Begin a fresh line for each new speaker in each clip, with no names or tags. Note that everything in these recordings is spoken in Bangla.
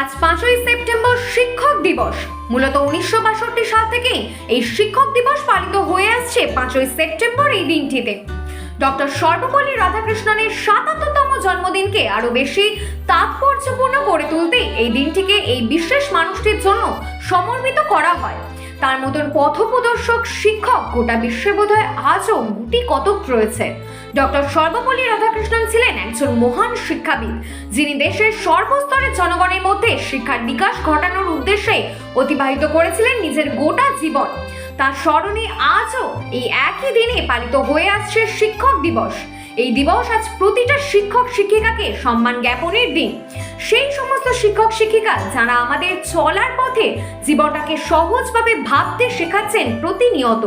আজ পাঁচই সেপ্টেম্বর শিক্ষক দিবস। মূলত উনিশশো বাষট্টি সাল থেকেই এই শিক্ষক দিবস পালিত হয়ে আসছে পাঁচই সেপ্টেম্বর এই দিনটিতে। ডক্টর সর্বপল্লী রাধাকৃষ্ণনের সাতাত্তরতম জন্মদিনকে আরও বেশি তাৎপর্যপূর্ণ করে তুলতে এই দিনটিকে এই বিশেষ মানুষটির জন্য সমর্পিত করা হয়। তার মতন পথপ্রদর্শক শিক্ষক গোটা বিশ্বে বোধহয় আজও গুটি কতক রয়েছে। ডক্টর সর্বপল্লী রাধাকৃষ্ণন ছিলেন একজন মহান শিক্ষাবিদ, যিনি দেশের সর্বস্তরের জনগণের মধ্যে শিক্ষার বিকাশ ঘটানোর উদ্দেশ্যে অতিবাহিত করেছিলেন নিজের গোটা জীবন। তার স্মরণে আজও এই একই দিনে পালিত হয়ে আসছে শিক্ষক দিবস। এই দিবস আজ প্রতিটা শিক্ষক শিক্ষিকাকে সম্মান জ্ঞাপনের দিন। সেই সমস্ত শিক্ষক শিক্ষিকা যারা আমাদের চলার পথে জীবনটাকে সহজভাবে ভাবতে শেখাচ্ছেন প্রতিনিয়ত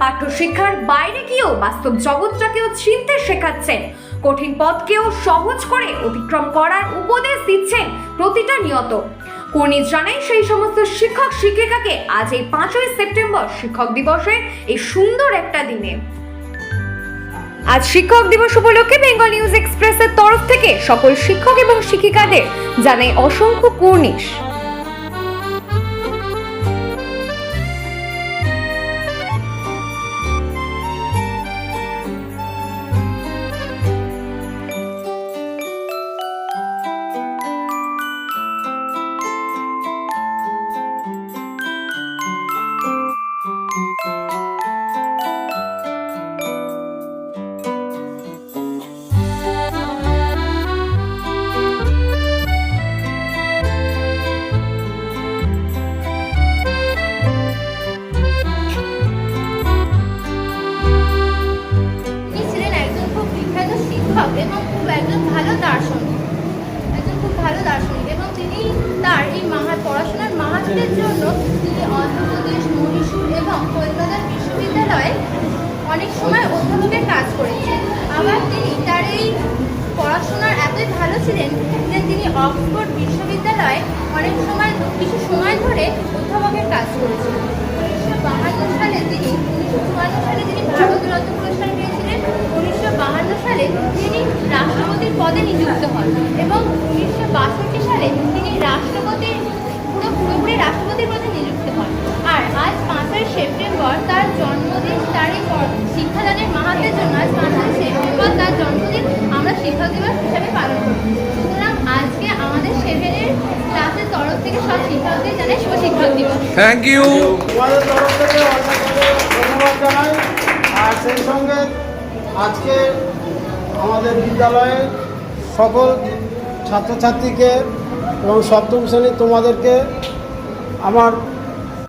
পাঠ্য শিক্ষার বাইরে গিয়েও বাস্তব জগৎটাকেও চিনতে শেখাচ্ছেন, কঠিন পথকেও সহজ করে অতিক্রম করার উপদেশ দিচ্ছেন প্রতিটা নিয়ত। কর্নিজ জানাই সেই সমস্ত শিক্ষক শিক্ষিকাকে আজ এই পাঁচই সেপ্টেম্বর শিক্ষক দিবসের এই সুন্দর একটা দিনে। আজ শিক্ষক দিবস উপলক্ষে বেঙ্গল নিউজ এক্সপ্রেসের তরফ থেকে সকল শিক্ষক এবং শিক্ষিকাদের জানাই অসংখ্য কুর্নিশ।
একজন ভালো দার্শনিক একজন খুব ভালো দার্শনিক এবং তিনি তার এই মাহা পড়াশোনার মাহাত্মের জন্য তিনি অন্ধ্রপ্রদেশ মহীশূর এবং কলকাতার বিশ্ববিদ্যালয়ে অনেক সময় অধ্যাপকের কাজ করেছেন। আবার তিনি তার এই পড়াশোনার এতই ভালো ছিলেন যে তিনি অক্সফোর্ড বিশ্ববিদ্যালয়ে অনেক সময় কিছু সময় ধরে অধ্যাপকের কাজ করেছিলেন উনিশশো বাহান্ন সালে তিনি উনিশশো চুয়ান্ন সালে তিনি ভারত রত্ন পুরস্কার পেয়েছিলেন। উনিশশো বাহান্ন সালে তিনি পদে নিযুক্ত হন এবং উনিশশো বাষট্টি সালে তিনি রাষ্ট্রপতির পুরো পুরোপুরি রাষ্ট্রপতির পদে নিযুক্ত হন। আর আজ পাঁচই সেপ্টেম্বর তার জন্মদিন তার এই শিক্ষাদানের মাহাত্মের জন্য আজ পাঁচই সেপ্টেম্বর তার জন্মদিন আমরা শিক্ষক দিবস হিসাবে পালন করি সুতরাং আজকে আমাদের সেভেনের ক্লাসের তরফ থেকে সব শিক্ষকদের জানাই শুভ শিক্ষক দিবস।
থ্যাংক ইউ
তোমাদের তরফ থেকে অনেক অনেক ধন্যবাদ জানাই। আর সেই সঙ্গে আজকে আমাদের বিদ্যালয়ের সকল ছাত্রছাত্রীকে এবং সপ্তম শ্রেণির তোমাদেরকে আমার